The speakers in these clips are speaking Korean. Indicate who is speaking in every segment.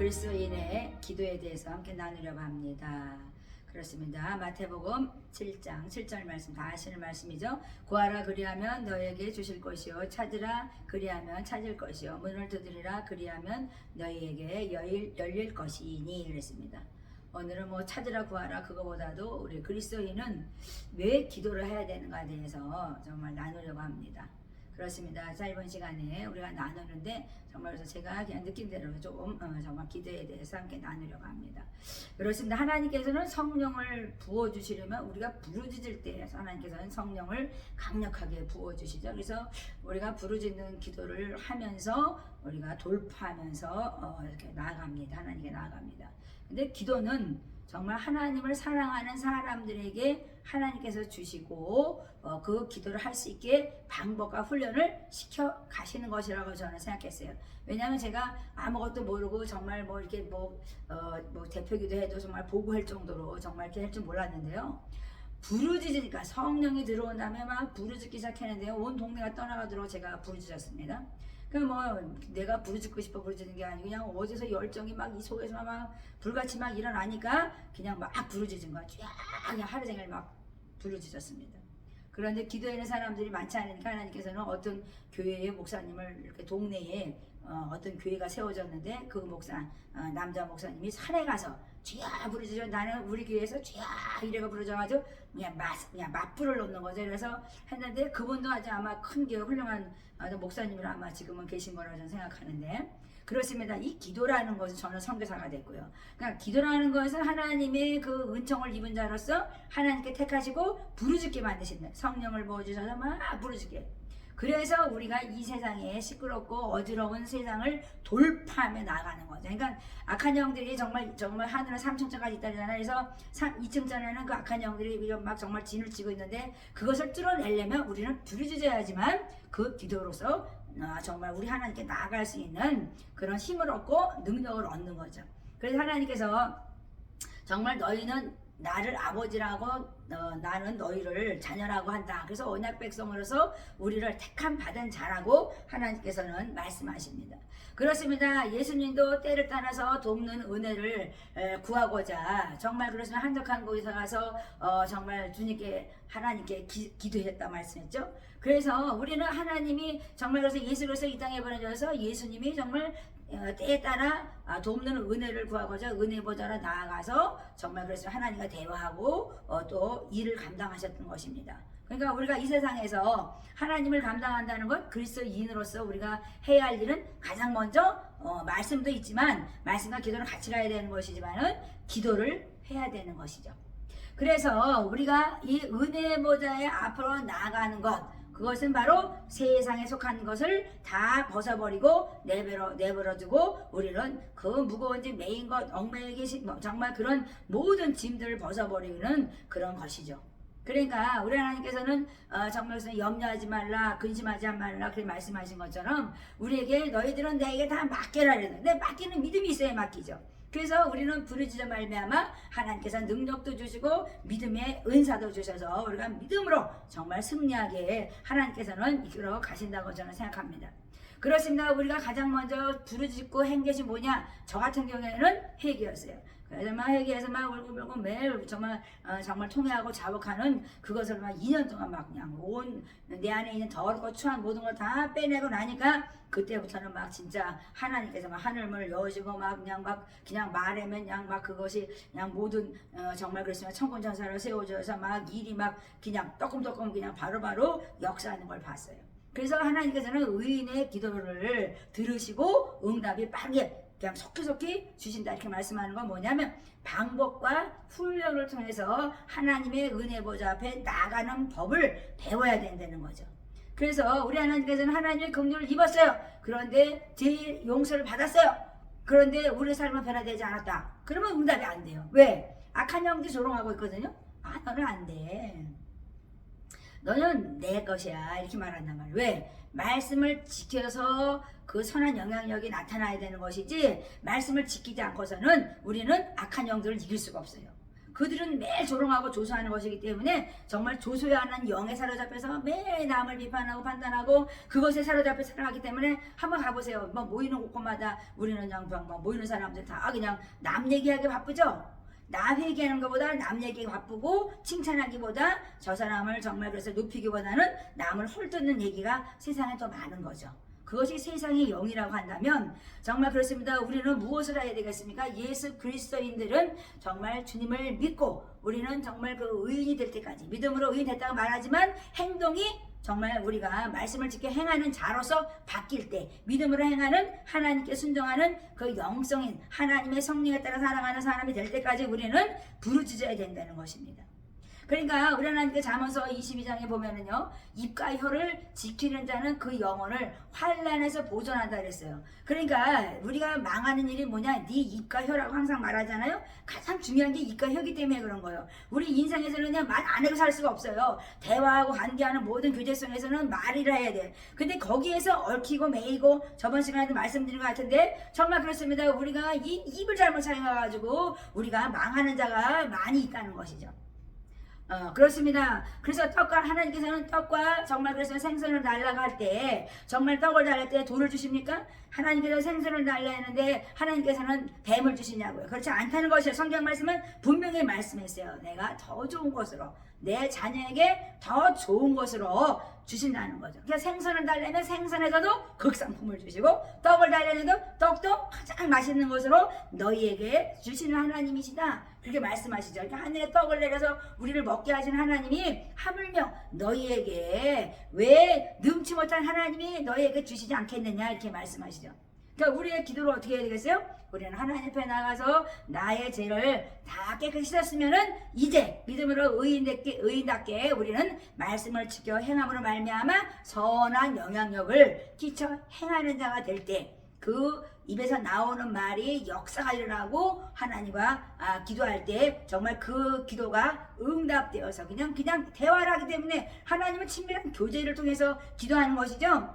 Speaker 1: 글쓰인의 기도에 대해서 함께 나누려고 합니다. 그렇습니다. 마태복음 7장 7절 말씀 다 아시는 말씀이죠. 구하라 그리하면 너에게 주실 것이요 찾으라 그리하면 찾을 것이요 문을 두드리라 그리하면 너희에게 여 열릴 것이니 그랬습니다. 오늘은 뭐 찾으라 구하라 그거보다도 우리 그리스도인은 왜 기도를 해야 되는가에 대해서 정말 나누려고 합니다. 그렇습니다. 자 이번 시간에 우리가 나누는데 정말 그래서 제가 그냥 느낌대로 조금 어, 정말 기대에 대해서 함께 나누려고 합니다. 그렇습니다. 하나님께서는 성령을 부어 주시려면 우리가 부르짖을 때 하나님께서는 성령을 강력하게 부어 주시죠. 그래서 우리가 부르짖는 기도를 하면서 우리가 돌파하면서 어, 이렇게 나아갑니다. 하나님께 나아갑니다. 근데 기도는 정말 하나님을 사랑하는 사람들에게 하나님께서 주시고 어, 그 기도를 할 수 있게 방법과 훈련을 시켜 가시는 것이라고 저는 생각했어요. 왜냐하면 제가 아무것도 모르고 정말 뭐 이렇게 뭐, 어, 뭐 대표기도 해도 정말 보고할 정도로 정말 이렇게 할 줄 몰랐는데요. 부르짖으니까 성령이 들어온 다음에 막 부르짖기 시작했는데요. 온 동네가 떠나가도록 제가 부르짖었습니다. 그뭐 내가 부르짖고 싶어 부르짖는 게 아니고 그냥 어디서 열정이 막 이 속에서 막 불같이 막 일어나니까 그냥 막 부르짖은 거야. 쫙 그냥 하루 종일 막 부르짖었습니다. 그런데 기도하는 사람들이 많지 않으니까 하나님께서는 어떤 교회의 목사님을 이렇게 동네에 어, 떤 교회가 세워졌는데 그 목사 어, 남자 목사님이 산에 가서 쥐야 부르짖어 나는 우리 교회에서 쥐야 이래가 부르져가지고 그냥 맛 그냥 맛불을 놓는 거죠. 그래서 했는데 그분도 아주 아마 큰 교회 훌륭한 어, 목사님으로 아마 지금은 계신 거라 고 저는 생각하는데 그렇습니다. 이 기도라는 것은 저는 성교사가 됐고요. 그러니까 기도라는 것은 하나님의 그 은총을 입은 자로서 하나님께 택하시고 부르짖게 만드신다. 성령을 부어주셔서 막 부르짖게. 그래서 우리가 이 세상에 시끄럽고 어지러운 세상을 돌파하며 나가는 거죠. 그러니까 악한 영들이 정말 정말 하늘은 3층짜까 있다잖아요. 그래서 3, 2층짜리는 그 악한 영들이 막 정말 진을 치고 있는데 그것을 뚫어내려면 우리는 두려져야지만 그 기도로서 아, 정말 우리 하나님께 나아갈 수 있는 그런 힘을 얻고 능력을 얻는 거죠. 그래서 하나님께서 정말 너희는 나를 아버지라고 어, 나는 너희를 자녀라고 한다. 그래서 언약 백성으로서 우리를 택함 받은 자라고 하나님께서는 말씀하십니다. 그렇습니다. 예수님도 때를 따라서 돕는 은혜를 에, 구하고자 정말 그렇습니 한적한 곳에 가서 어, 정말 주님께 하나님께 기, 기도했다 말씀했죠. 그래서 우리는 하나님이 정말 그래서 예수로서 이 땅에 보내져서 예수님이 정말 어, 때에 따라 아, 돕는 은혜를 구하고자 은혜 보좌로 나아가서 정말 그래서 하나님과 대화하고 어, 또 그리 일을 감당하셨던 것입니다. 그러니까 우리가 이 세상에서 하나님을 감당한다는 건 그리스도인으로서 우리가 해야 할 일은 가장 먼저 어, 말씀도 있지만 말씀과 기도는 같이 가야 되는 것이지만은 기도를 해야 되는 것이죠. 그래서 우리가 이 은혜 모자에 앞으로 나아가는 것 그것은 바로 세상에 속한 것을 다 벗어버리고 내버려, 내버려두고 우리는 그 무거운 짐 메인 것, 얽매이기 뭐 정말 그런 모든 짐들을 벗어버리는 그런 것이죠. 그러니까 우리 하나님께서는 어, 정말 염려하지 말라 근심하지 말라 그렇게 말씀하신 것처럼 우리에게 너희들은 내게 다 맡겨라 그랬는데 맡기는 믿음이 있어야 맡기죠. 그래서 우리는 부르짖어 말미암아 하나님께서 능력도 주시고 믿음의 은사도 주셔서 우리가 믿음으로 정말 승리하게 하나님께서는 이끌어 가신다고 저는 생각합니다. 그렇습니다. 우리가 가장 먼저 부르짖고 한 것이 뭐냐? 저 같은 경우에는 회개였어요. 그래서 막 회개해서 막 울고불고 매일 정말 어, 정말 통회하고 자복하는 그것을 막 2년 동안 막 그냥 온 내 안에 있는 더럽고 추한 모든 걸 다 빼내고 나니까 그때부터는 막 진짜 하나님께서 막 하늘문을 여주고막 그냥 막 그냥 말하면 그냥 막 그것이 그냥 모든 어, 정말 그렇지만 천군천사를 세워줘서 막 일이 막 그냥 떡금떡금 그냥 바로바로 바로 역사하는 걸 봤어요. 그래서 하나님께서는 의인의 기도를 들으시고 응답이 빠르게 그냥 속히속히 주신다 이렇게 말씀하는 건 뭐냐면 방법과 훈련을 통해서 하나님의 은혜 보좌 앞에 나가는 법을 배워야 된다는 거죠. 그래서 우리 하나님께서는 하나님의 긍휼을 입었어요. 그런데 제 용서를 받았어요. 그런데 우리 삶은 변화되지 않았다. 그러면 응답이 안 돼요. 왜? 악한 형이 조롱하고 있거든요. 아 너는 안 돼. 너는 내 것이야 이렇게 말한단 말이야 왜? 말씀을 지켜서 그 선한 영향력이 나타나야 되는 것이지 말씀을 지키지 않고서는 우리는 악한 영들을 이길 수가 없어요 그들은 매일 조롱하고 조소하는 것이기 때문에 정말 조소해야 하는 영에 사로잡혀서 매일 남을 비판하고 판단하고 그것에 사로잡혀 살아가기 때문에 한번 가보세요 뭐 모이는 곳곳마다 우리는 그냥 뭐 모이는 사람들 다 그냥 남 얘기하기 바쁘죠 나회개하는 것보다 남 얘기 바쁘고 칭찬하기보다 저 사람을 정말 그래서 높이기보다는 남을 홀뜯는 얘기가 세상에 더 많은 거죠. 그것이 세상의 영이라고 한다면 정말 그렇습니다. 우리는 무엇을 해야 되겠습니까? 예수 그리스도인들은 정말 주님을 믿고 우리는 정말 그 의인이 될 때까지 믿음으로 의인 됐다고 말하지만 행동이 정말 우리가 말씀을 지켜 행하는 자로서 바뀔 때 믿음으로 행하는 하나님께 순종하는 그 영성인 하나님의 성령에 따라 살아가는 사람이 될 때까지 우리는 부르짖어야 된다는 것입니다. 그러니까 요 우리 하나님께 그 잠언서 22장에 보면은요. 입과 혀를 지키는 자는 그 영혼을 환란에서 보존한다 그랬어요. 그러니까 우리가 망하는 일이 뭐냐? 네 입과 혀라고 항상 말하잖아요. 가장 중요한 게 입과 혀기 때문에 그런 거예요. 우리 인생에서는 그냥 말 안 하고 살 수가 없어요. 대화하고 관계하는 모든 교제성에서는 말이라 해야 돼. 근데 거기에서 얽히고 메이고 저번 시간에도 말씀드린 것 같은데 정말 그렇습니다. 우리가 이 입을 잘못 사용해가지고 우리가 망하는 자가 많이 있다는 것이죠. 어, 그렇습니다. 그래서 떡과 하나님께서는 떡과 정말 그래서 생선을 날라갈 때 정말 떡을 날랄 때 돈을 주십니까? 하나님께서 생선을 날라 했는데 하나님께서는 뱀을 주시냐고요. 그렇지 않다는 것이 성경 말씀은 분명히 말씀했어요. 내가 더 좋은 것으로 내 자녀에게 더 좋은 것으로 주신다는 거죠. 그러니까 생선을 달래면 생선에서도 극상품을 주시고 떡을 달래도 떡도 가장 맛있는 것으로 너희에게 주시는 하나님이시다. 그렇게 말씀하시죠. 그러니까 하늘에 떡을 내려서 우리를 먹게 하신 하나님이 하물며 너희에게 왜 능치 못한 하나님이 너희에게 주시지 않겠느냐 이렇게 말씀하시죠. 그러니까 우리의 기도를 어떻게 해야 되겠어요? 우리는 하나님 앞에 나가서 나의 죄를 다 깨끗이 씻었으면은 이제 믿음으로 의인답게, 의인답게 우리는 말씀을 지켜 행함으로 말미암아 선한 영향력을 끼쳐 행하는 자가 될 때 그 입에서 나오는 말이 역사가 일어나고 하나님과 아, 기도할 때 정말 그 기도가 응답되어서 그냥 그냥 대화를 하기 때문에 하나님은 친밀한 교제를 통해서 기도하는 것이죠.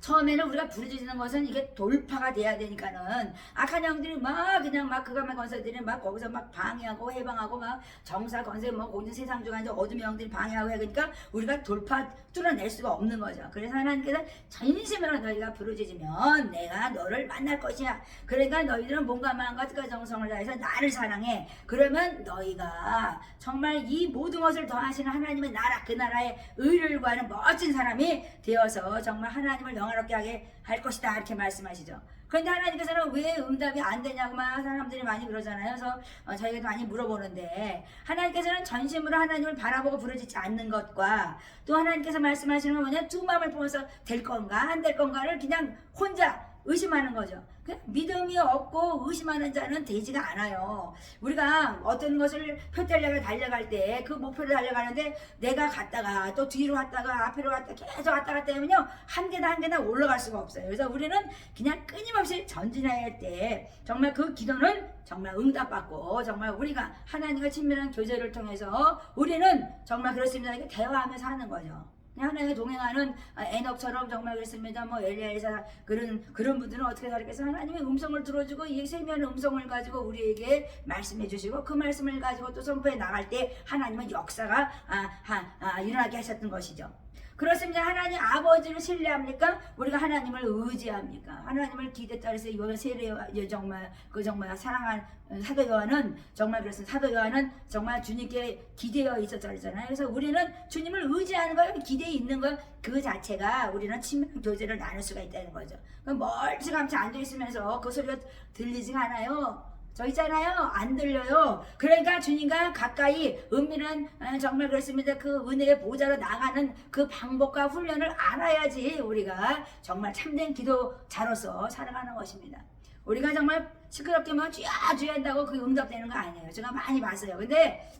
Speaker 1: 처음에는 우리가 부르짖는 것은 이게 돌파가 돼야 되니까는 악한 영들이 막 그냥 막 그가만 건설들이 막 거기서 막 방해하고 해방하고 막 정사 건설 뭐 모든 세상 중에 어둠의 영들이 방해하고 해 그러니까 우리가 돌파 뚫어낼 수가 없는 거죠. 그래서 하나님께서 진심으로 너희가 부르짖으면 내가 너를 만날 것이야. 그러니까 너희들은 뭔가 음과뜻과 정성을 다해서 나를 사랑해. 그러면 너희가 정말 이 모든 것을 더하시는 하나님의 나라 그 나라의 의를 구하는 멋진 사람이 되어서 정말 하나님을 영 영화롭게 하게 할 것이다 이렇게 말씀하시죠. 그런데 하나님께서는 왜 응답이 안 되냐고 막 사람들이 많이 그러잖아요. 그래서 어, 저희가 많이 물어보는데 하나님께서는 전심으로 하나님을 바라보고 부르짖지 않는 것과 또 하나님께서 말씀하시는 건 뭐냐 두 마음을 품어서 될 건가 안 될 건가를 그냥 혼자 의심하는 거죠. 믿음이 없고 의심하는 자는 되지가 않아요. 우리가 어떤 것을 표달력을 달려갈 때 그 목표를 달려가는데 내가 갔다가 또 뒤로 갔다가 앞으로 갔다 계속 왔다 갔다 하면요 한개단한개단 올라갈 수가 없어요. 그래서 우리는 그냥 끊임없이 전진해야 할 때 정말 그 기도는 정말 응답받고 정말 우리가 하나님과 친밀한 교제를 통해서 우리는 정말 그렇습니다. 대화하면서 하는 거죠. 하나님의 동행하는 에녹처럼 정말 그랬습니다뭐 엘리야에서 그런 그런 분들은 어떻게 살겠어요? 하나님의 음성을 들어주고 이세면 음성을 가지고 우리에게 말씀해 주시고 그 말씀을 가지고 또 선포해 나갈 때 하나님은 역사가 아, 아, 아, 일어나게 하셨던 것이죠. 그렇습니다. 하나님 아버지를 신뢰합니까? 우리가 하나님을 의지합니까? 하나님을 기대 따라서 요한 세례 정말 그 정말 사랑한 어, 사도 요한은 정말 그래서 사도 요한은 정말 주님께 기대어 있었잖아요 그래서 우리는 주님을 의지하는 거 기대에 있는 것그 자체가 우리는 친밀 교제를 나눌 수가 있다는 거죠. 그러니까 멀찌감치 앉아 있으면서 그 소리가 들리지 않아요. 저 있잖아요. 안 들려요. 그러니까 주님과 가까이 은밀한 어, 정말 그렇습니다. 그 은혜의 보좌로 나가는 그 방법과 훈련을 알아야지 우리가 정말 참된 기도자로서 살아가는 것입니다. 우리가 정말 시끄럽게만 쥐야쥐야 한다고 그게 응답되는 거 아니에요. 제가 많이 봤어요. 근데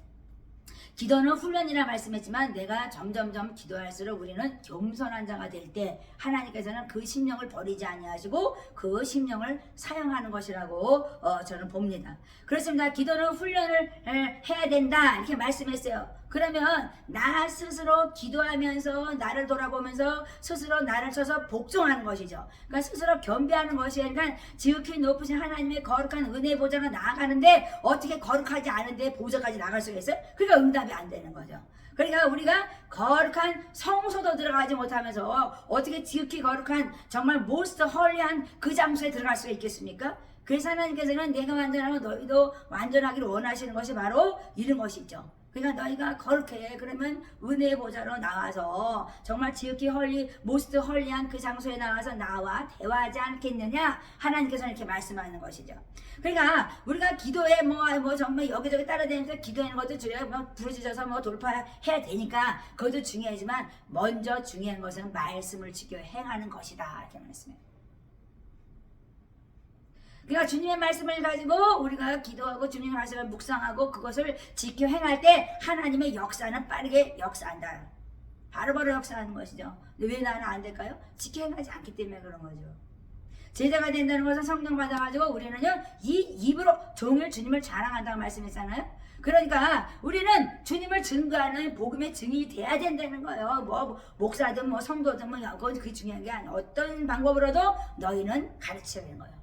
Speaker 1: 기도는 훈련이라 말씀했지만 내가 점점점 기도할수록 우리는 겸손한 자가 될 때 하나님께서는 그 심령을 버리지 아니하시고 그 심령을 사용하는 것이라고 어, 저는 봅니다. 그렇습니다. 기도는 훈련을 해야 된다 이렇게 말씀했어요. 그러면 나 스스로 기도하면서 나를 돌아보면서 스스로 나를 쳐서 복종하는 것이죠. 그러니까 스스로 겸비하는 것이 아니라 지극히 높으신 하나님의 거룩한 은혜 보좌가 나아가는데 어떻게 거룩하지 않은데 보좌까지 나갈 수가 있어요? 그러니까 응답이 안 되는 거죠. 그러니까 우리가 거룩한 성소도 들어가지 못하면서 어떻게 지극히 거룩한 정말 모스트 헐리한 그 장소에 들어갈 수 있겠습니까? 그래서 하나님께서는 내가 완전하면 너희도 완전하기를 원하시는 것이 바로 이런 것이죠. 그러니까 너희가 거룩해. 그러면 은혜의 보좌로 나와서 정말 지극히 헐리, 모스트 헐리한 그 장소에 나와서 나와 대화하지 않겠느냐? 하나님께서 는 이렇게 말씀하는 것이죠. 그러니까 우리가 기도에 뭐, 뭐 정말 여기저기 따라다니면서 기도하는 것도 중요해. 뭐 부르짖어서 뭐 돌파해야 되니까 그것도 중요하지만 먼저 중요한 것은 말씀을 지켜 행하는 것이다. 이렇게 말씀해요. 그러니까 주님의 말씀을 가지고 우리가 기도하고 주님의 말씀을 묵상하고 그것을 지켜 행할 때 하나님의 역사는 빠르게 역사한다. 바로바로 역사하는 것이죠. 왜 나는 안 될까요? 지켜 행하지 않기 때문에 그런 거죠. 제자가 된다는 것은 성령 받아가지고 우리는요 이 입으로 종일 주님을 자랑한다고 말씀했잖아요. 그러니까 우리는 주님을 증거하는 복음의 증인이 돼야 된다는 거예요. 뭐 목사든 뭐 성도든 뭐 그건 그 중요한 게 아니에요. 어떤 방법으로도 너희는 가르치는 거예요.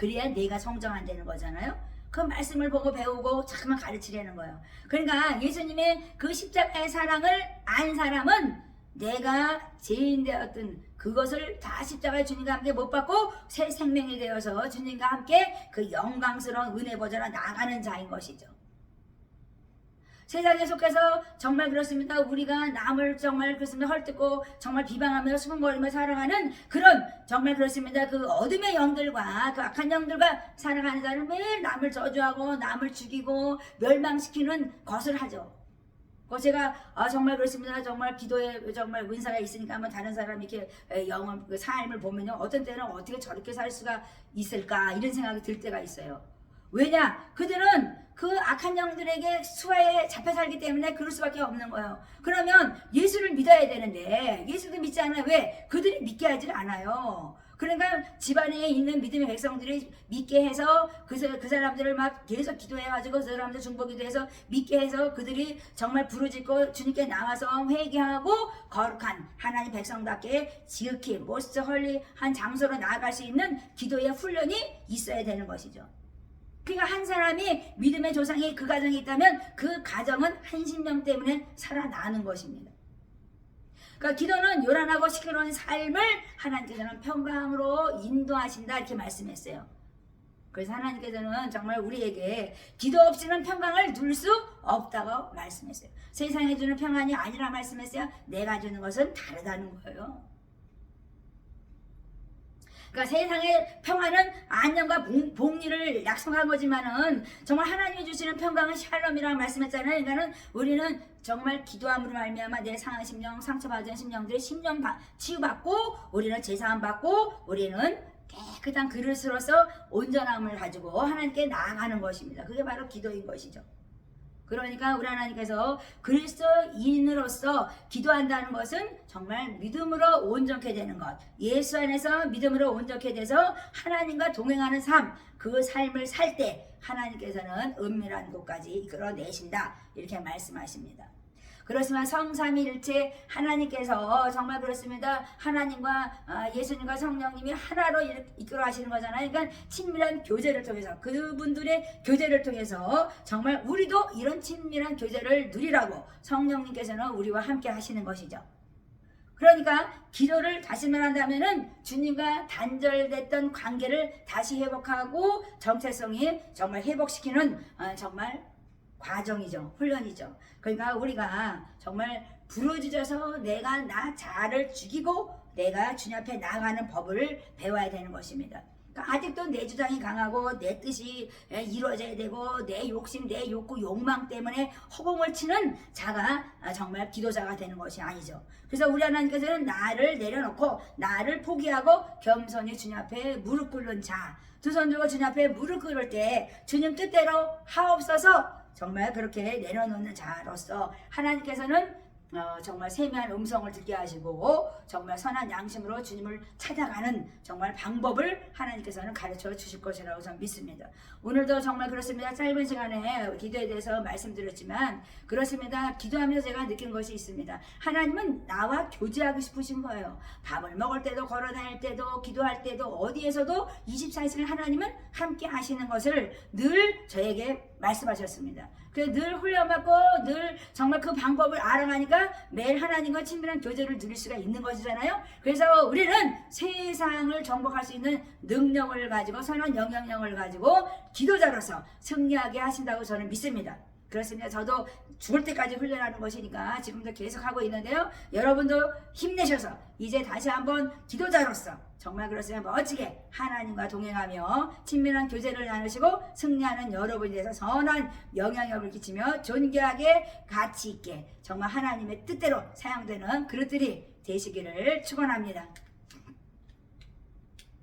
Speaker 1: 그래야 내가 성장한다는 거잖아요. 그 말씀을 보고 배우고 자꾸만 가르치려는 거예요. 그러니까 예수님의 그 십자가의 사랑을 안 사람은 내가 죄인 되었던 그것을 다 십자가의 주님과 함께 못 받고 새 생명이 되어서 주님과 함께 그 영광스러운 은혜 보좌로 나가는 자인 것이죠. 세상에 속해서 정말 그렇습니다. 우리가 남을 정말 그렇습니다. 헐뜯고 정말 비방하며 숨은거리며사랑하는 그런 정말 그렇습니다. 그 어둠의 영들과 그 악한 영들과 살아가는 사람 매일 남을 저주하고 남을 죽이고 멸망시키는 것을 하죠. 어, 제가 아, 정말 그렇습니다. 정말 기도에 정말 은사가 있으니까 한번 다른 사람 이렇게 영그 삶을 보면요. 어떤 때는 어떻게 저렇게 살 수가 있을까 이런 생각이 들 때가 있어요. 왜냐? 그들은 그 악한 영들에게 수하에 잡혀 살기 때문에 그럴 수밖에 없는 거예요. 그러면 예수를 믿어야 되는데 예수도 믿지 않아요. 왜? 그들이 믿게 하질 않아요. 그러니까 집안에 있는 믿음의 백성들이 믿게 해서 그, 그 사람들을 막 계속 기도해가지고 그 사람들 중복기도 해서 믿게 해서 그들이 정말 부르짖고 주님께 나와서 회개하고 거룩한 하나님 백성답게 지극히 모스트 헐리한 장소로 나아갈 수 있는 기도의 훈련이 있어야 되는 것이죠. 그러니까 한 사람이 믿음의 조상이 그 가정에 있다면 그 가정은 한신령 때문에 살아나는 것입니다. 그러니까 기도는 요란하고 시끄러운 삶을 하나님께서는 평강으로 인도하신다 이렇게 말씀했어요. 그래서 하나님께서는 정말 우리에게 기도 없이는 평강을 누릴 수 없다고 말씀했어요. 세상에 주는 평안이 아니라 말씀했어요. 내가 주는 것은 다르다는 거예요. 그러니까 세상의 평화는 안녕과 복리를 약속한 거지만은 정말 하나님이 주시는 평강은 샬롬이라고 말씀했잖아요. 그러니까는 우리는 정말 기도함으로 말미암아 내 상한 심령, 상처받은 심령들이 심령 바, 치유받고 우리는 제사함 받고 우리는 깨끗한 그릇으로서 온전함을 가지고 하나님께 나아가는 것입니다. 그게 바로 기도인 것이죠. 그러니까 우리 하나님께서 그리스도인으로서 기도한다는 것은 정말 믿음으로 온전케 되는 것. 예수 안에서 믿음으로 온전케 돼서 하나님과 동행하는 삶, 그 삶을 살 때 하나님께서는 은밀한 곳까지 이끌어내신다. 이렇게 말씀하십니다. 그렇지만 성삼일체 하나님께서 어, 정말 그렇습니다. 하나님과 어, 예수님과 성령님이 하나로 이끌어 하시는 거잖아요. 그러니까 친밀한 교제를 통해서 그분들의 교제를 통해서 정말 우리도 이런 친밀한 교제를 누리라고 성령님께서는 우리와 함께 하시는 것이죠. 그러니까 기도를 다시 말한다면은 주님과 단절됐던 관계를 다시 회복하고 정체성이 정말 회복시키는 어, 정말 과정이죠. 훈련이죠. 그러니까 우리가 정말 부러지져서 내가 나 자아를 죽이고 내가 주님 앞에 나가는 법을 배워야 되는 것입니다. 그러니까 아직도 내 주장이 강하고 내 뜻이 예, 이루어져야 되고 내 욕심, 내 욕구, 욕망 때문에 허공을 치는 자가 아, 정말 기도자가 되는 것이 아니죠. 그래서 우리 하나님께서는 나를 내려놓고 나를 포기하고 겸손히 주님 앞에 무릎 꿇는 자, 두 손 들고 주님 앞에 무릎 꿇을 때 주님 뜻대로 하옵소서 정말 그렇게 내려놓는 자로서 하나님께서는 어, 정말 세미한 음성을 듣게 하시고 정말 선한 양심으로 주님을 찾아가는 정말 방법을 하나님께서는 가르쳐 주실 것이라고 저는 믿습니다. 오늘도 정말 그렇습니다. 짧은 시간에 기도에 대해서 말씀드렸지만 그렇습니다. 기도하면서 제가 느낀 것이 있습니다. 하나님은 나와 교제하고 싶으신 거예요. 밥을 먹을 때도 걸어 다닐 때도 기도할 때도 어디에서도 24시간 하나님은 함께 하시는 것을 늘 저에게 말씀하셨습니다. 그래서 늘 훈련받고 늘 정말 그 방법을 알아가니까 매일 하나님과 친밀한 교제를 누릴 수가 있는 것이잖아요. 그래서 우리는 세상을 정복할 수 있는 능력을 가지고 선한 영향력을 가지고 기도자로서 승리하게 하신다고 저는 믿습니다. 그렇습니다. 저도 죽을 때까지 훈련하는 것이니까 지금도 계속 하고 있는데요. 여러분도 힘내셔서 이제 다시 한번 기도자로서 정말 그렇습니다. 멋지게 하나님과 동행하며 친밀한 교제를 나누시고 승리하는 여러분에 대해서 선한 영향력을 끼치며 존귀하게 가치 있게 정말 하나님의 뜻대로 사용되는 그릇들이 되시기를 축원합니다.